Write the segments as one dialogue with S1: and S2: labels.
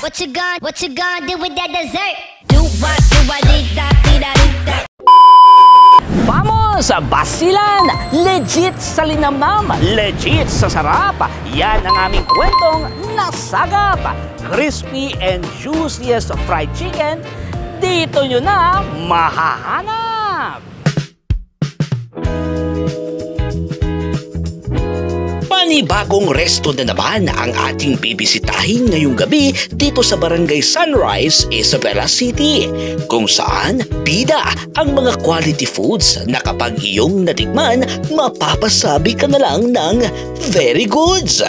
S1: What you gon' What you gon' do with that dessert? Do what? Do what? Dee da dee da dee da.
S2: Vamos! Basilan! Legit sa linamnam! Legit sa sarap! Yan ang aming kwentong nasagap! Crispy and juiciest fried chicken, dito nyo na mahahanap!
S3: Panibagong resto na naman ang ating bibisitahin ngayong gabi dito sa Barangay Sunrise, Isabela City, kung saan bida ang mga quality foods na kapag iyong natikman, mapapasabi ka na lang ng very goods.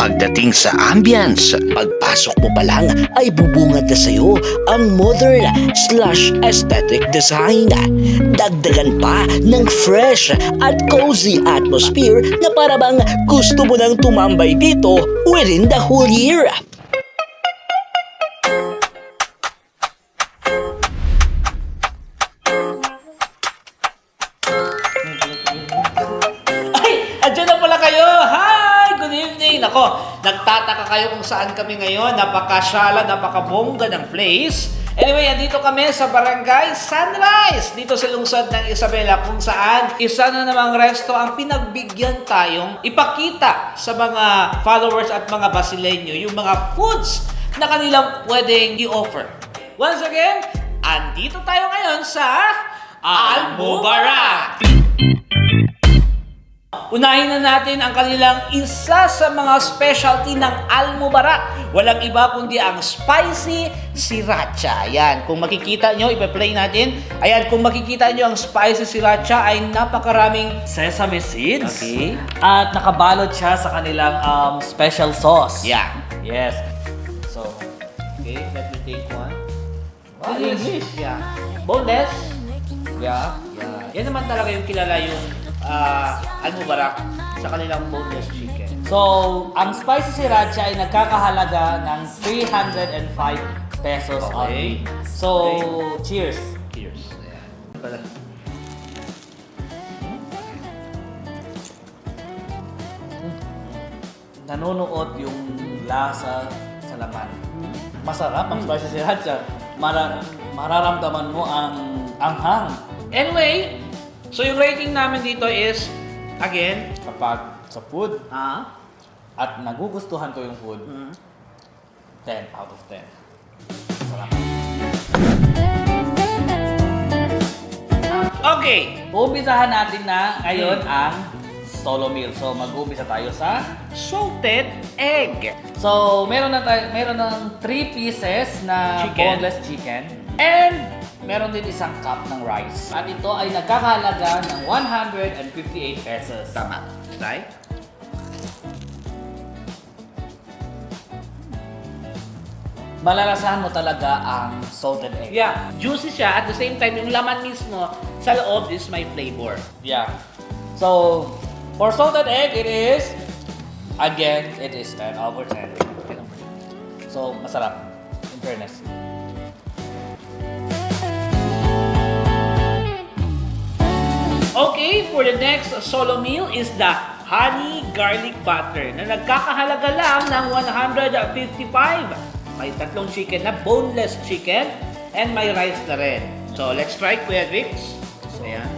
S3: Pagdating sa ambience, pagpasok mo pa lang ay bubungad na sa'yo ang modern slash aesthetic design. Dagdagan pa ng fresh at cozy atmosphere na para bang gusto mo nang tumambay dito within the whole year.
S2: Nako, nagtataka kayo kung saan kami ngayon. Napakasyala, napakabongga ng place. Anyway, andito kami sa Barangay Sunrise, dito sa lungsod ng Isabela, kung saan isa na namang resto ang pinagbigyan tayong ipakita sa mga followers at mga Basileño yung mga foods na kanilang pwedeng i-offer. Once again, andito tayo ngayon sa Almubarak! Unahin na natin ang kanilang isa sa mga specialty ng Almubarak. Walang iba kundi ang spicy sriracha. Ayan, kung makikita nyo, ipa-play natin. Ayan, kung makikita nyo ang spicy sriracha ay napakaraming
S4: sesame seeds.
S2: Okay.
S4: At nakabalot siya sa kanilang um, special sauce.
S2: Yeah.
S4: Yes. So,
S2: Okay, let me take one.
S4: Wow, English.
S2: Yeah. Boneless.
S4: yeah.
S2: Yeah. Yan naman talaga yung kilala yung ah, Almubarak sa kanilang boneless chicken.
S4: So, ang spicy sriracha ay nagkakahalaga ng 305 pesos
S2: Okay.
S4: only. So, cheers.
S2: Cheers. Ayan. Pala.
S4: Nanunuot yung lasa sa laman. Masarap ang spicy sriracha. Mara mararamdaman mo ang anghang
S2: Anyway, so yung rating namin dito is, again,
S4: kapag sa food
S2: ah,
S4: at nagugustuhan ko yung food,
S2: mm,
S4: 10 out of 10. Sarap.
S2: okay,
S4: Umpisahan natin na ngayon ang solo meal. So mag-umpisa tayo sa
S2: salted egg.
S4: So, meron na tayo, meron ng 3 pieces na
S2: Chicken.
S4: boneless chicken and meron din isang cup ng rice. At ito ay nagkakahalaga ng 158 pesos.
S2: Tama. Right?
S4: Malalasahan mo talaga ang salted egg.
S2: Yeah, juicy siya. At the same time, yung laman mismo sa loob is my flavor.
S4: Yeah. So, for salted egg, it is, again, it is 10 over 10. So, masarap. In fairness.
S2: Okay, for the next solo meal is the honey garlic butter na nagkakahalaga lang ng 155. May tatlong chicken na boneless chicken and may rice na rin. So, let's try Kuya. So, ayan.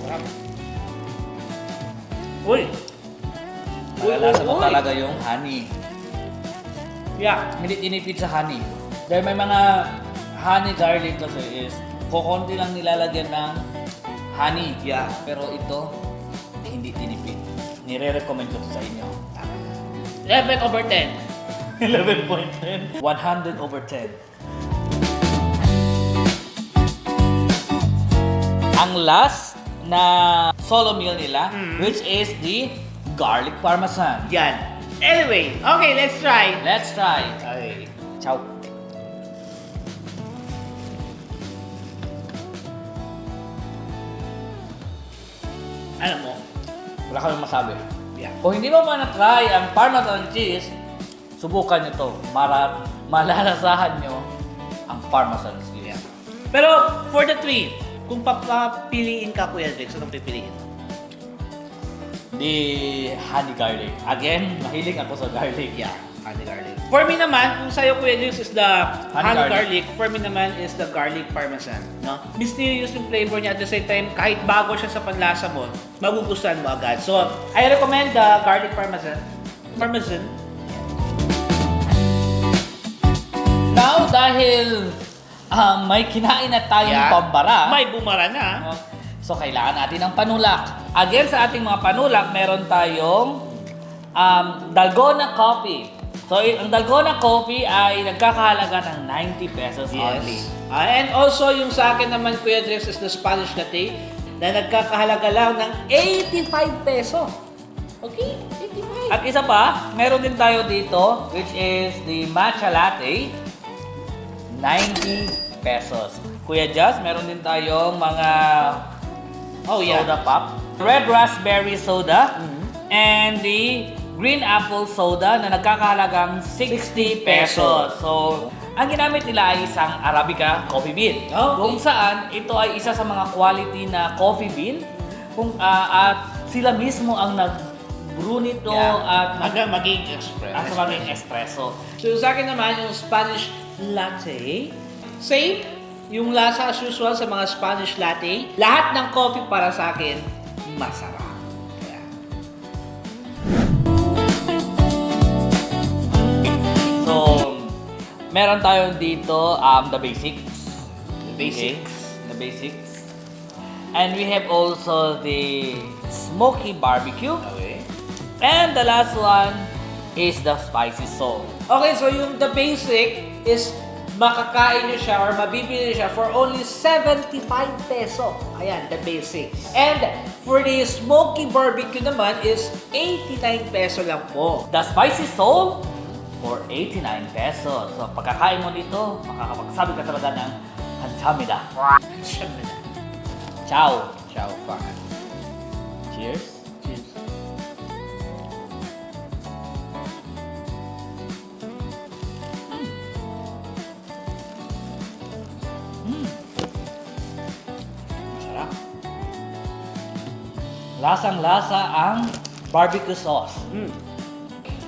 S2: Sarap. Uy! Uy,
S4: mo talaga yung honey.
S2: Yeah.
S4: Hindi tinipid sa honey. Dahil may mga honey garlic kasi is kukunti lang nilalagyan ng honey.
S2: Yeah.
S4: Pero ito, hindi tinipid. Nire-recommend ko to sa inyo.
S2: 11 over 10.
S4: 11.10. 100 over 10. Ang last na solo meal nila, which is the garlic parmesan.
S2: Yan. Anyway, okay, let's try.
S4: Let's try.
S2: Okay.
S4: Ciao.
S2: Ano mo?
S4: Wala kami masabi.
S2: Yeah.
S4: Kung hindi mo pa na-try ang Parmesan cheese, subukan nyo to. Mara malalasahan nyo ang Parmesan cheese.
S2: Yeah. Pero for the three, kung papapiliin ka Kuya Rex, anong pipiliin?
S4: Hindi the honey garlic. Again, mahilig ako sa garlic.
S2: Yeah, honey garlic. For me naman, kung sa'yo Kuya Dix is the honey,
S4: Honey
S2: garlic. for me naman is the garlic parmesan. No? Mysterious yung flavor niya at the same time, kahit bago siya sa panlasa mo, magugustuhan mo agad. So, I recommend the garlic parmesan. Parmesan.
S4: Now, dahil ah, may kinain na tayong
S2: Yeah.
S4: pambara,
S2: May bumara na.
S4: Oh, So, kailangan natin ng panulak. Again, sa ating mga panulak, meron tayong um, Dalgona Coffee. So, ang Dalgona Coffee ay nagkakahalaga ng 90 pesos only.
S2: Ah, and also, yung sa akin naman, Kuya Drex, is the Spanish latte na nagkakahalaga lang ng 85 peso. Okay? 85.
S4: At isa pa, meron din tayo dito, which is the matcha latte, 90 pesos. Kuya Jazz, meron din tayong mga
S2: Oh, yeah.
S4: soda pop, red raspberry soda,
S2: Mhm.
S4: and the green apple soda na nagkakahalagang 60 pesos. So, ang ginamit nila ay isang Arabica coffee bean.
S2: Okay.
S4: Kung saan, ito ay isa sa mga quality na coffee bean kung ah, at sila mismo ang nag-brew nito at mag
S2: maging express.
S4: at sa maging espresso.
S2: So sa akin naman, yung Spanish latte, same. Yung lasa as usual sa mga Spanish latte. Lahat ng coffee para sa akin, masarap.
S4: Meron tayo dito um, the basics.
S2: The basics.
S4: Okay, The basics. And we have also the smoky barbecue.
S2: Okay.
S4: And the last one is the spicy salt.
S2: Okay, so yung the basic is makakain nyo siya or mabibili nyo siya for only 75 peso. Ayan, the basic. And for the smoky barbecue naman is 89 peso lang po.
S4: The spicy salt for 89 pesos. So, pagkakain mo dito, makakapagsabi ka talaga ng Hanchamida.
S2: Na.
S4: Ciao!
S2: Ciao, fan.
S4: Cheers!
S2: Cheers.
S4: Masarap. Lasang-lasa ang barbecue sauce.
S2: Mm.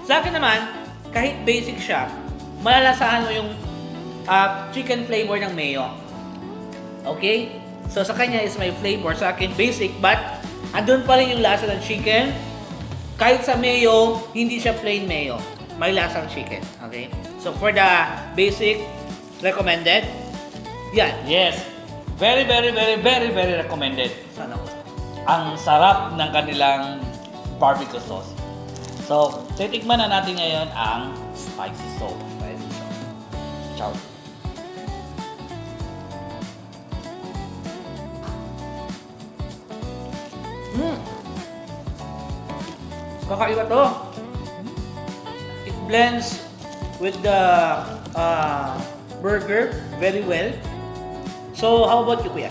S2: Sa akin naman, kahit basic siya, malalasahan mo yung ah, chicken flavor ng mayo. Okay? So sa kanya is may flavor. Sa akin, basic, but andun pa rin yung lasa ng chicken. Kahit sa mayo, hindi siya plain mayo. May lasang chicken. Okay? So for the basic, recommended. Yan.
S4: Yes. Very, very, very, very, very recommended.
S2: Sana ko.
S4: Ang sarap ng kanilang barbecue sauce. So, titikman na natin ngayon ang spicy salt. Ciao.
S2: Mm. Kakaiba to. It blends with the uh, burger very well. So, how about you, Kuya?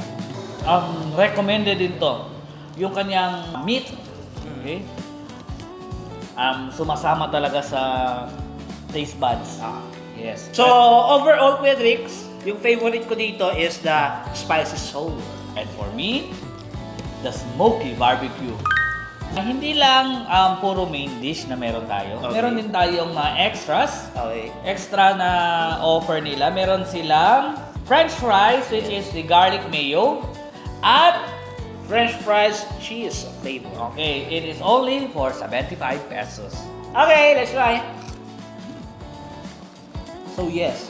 S4: Um, recommended din to. Yung kanyang meat, okay? Um, sumasama talaga sa taste buds.
S2: Ah.
S4: Yes.
S2: So, overall, Kuya Drix, yung favorite ko dito is the spicy soul.
S4: And for me, the smoky barbecue. Ah, hindi lang um, puro main dish na meron tayo.
S2: Okay.
S4: Meron din tayong mga extras.
S2: Okay.
S4: Extra na offer nila. Meron silang french fries, which is the garlic mayo. At,
S2: French fries, cheese flavor.
S4: okay, it is only for 75 pesos.
S2: Okay, let's try. So, yes.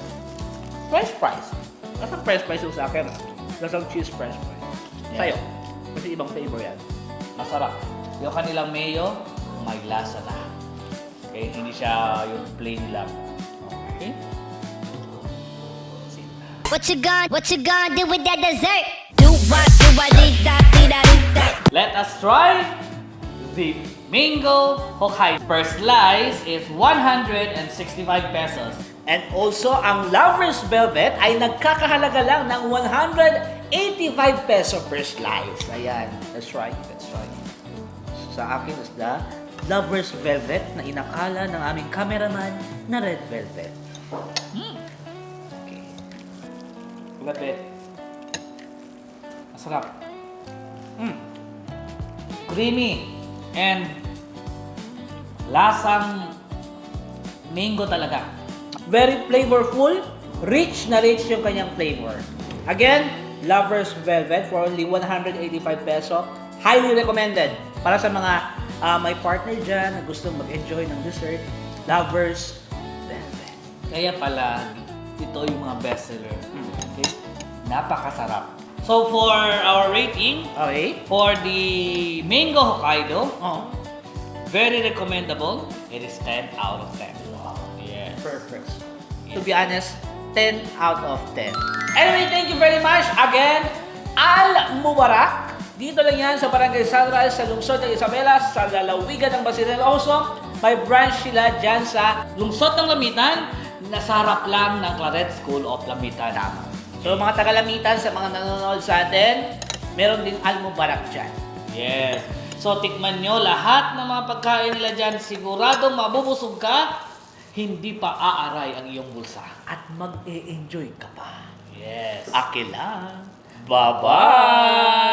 S2: French fries. Nasa french fries yung sa akin. Nasa cheese french fries.
S4: Yeah.
S2: Sa'yo. Kasi ibang flavor yan.
S4: Masarap. Yung kanilang mayo, may lasa na. Okay, hindi siya yung plain lang. Okay?
S1: What you gonna, what you gonna do with that dessert? Do what,
S4: Let us try the mango Hokkaido. First slice is 165 pesos.
S2: And also, ang Lover's Velvet ay nagkakahalaga lang ng 185 peso per slice. Ayan. That's right. That's right. Sa akin is the Lover's Velvet na inakala ng aming cameraman na Red Velvet. Okay.
S4: Lapit. Masarap.
S2: Mm.
S4: Creamy and Lasang mango talaga.
S2: Very flavorful, rich na rich yung kanyang flavor. Again, Lover's Velvet for only 185 peso. Highly recommended para sa mga ah, may partner dyan na gusto mag-enjoy ng dessert. Lover's Velvet.
S4: Kaya pala, ito yung mga bestseller. Okay? Napakasarap. So for our rating,
S2: Okay?
S4: for the Mango Hokkaido,
S2: Oh,
S4: very recommendable. It is 10 out of 10. Yes.
S2: perfect. To be honest, 10 out of 10. Anyway, thank you very much. Again, Al Mubarak. Dito lang yan sa Barangay Sunrise sa lungsod ng Isabela sa lalawigan ng Basilan. Also, may branch sila dyan sa
S4: Lungsod ng Lamitan, nasa harap lang ng Claret School of Lamitan.
S2: So mga taga-lamitan sa mga nanonood sa atin, meron din Al Mubarak dyan.
S4: Yes. So, tikman nyo lahat ng mga pagkain nila dyan. Siguradong mabubusog ka, hindi pa aaray ang iyong bulsa.
S2: At mag-e-enjoy ka pa.
S4: Yes.
S2: Aki lang. Bye-bye!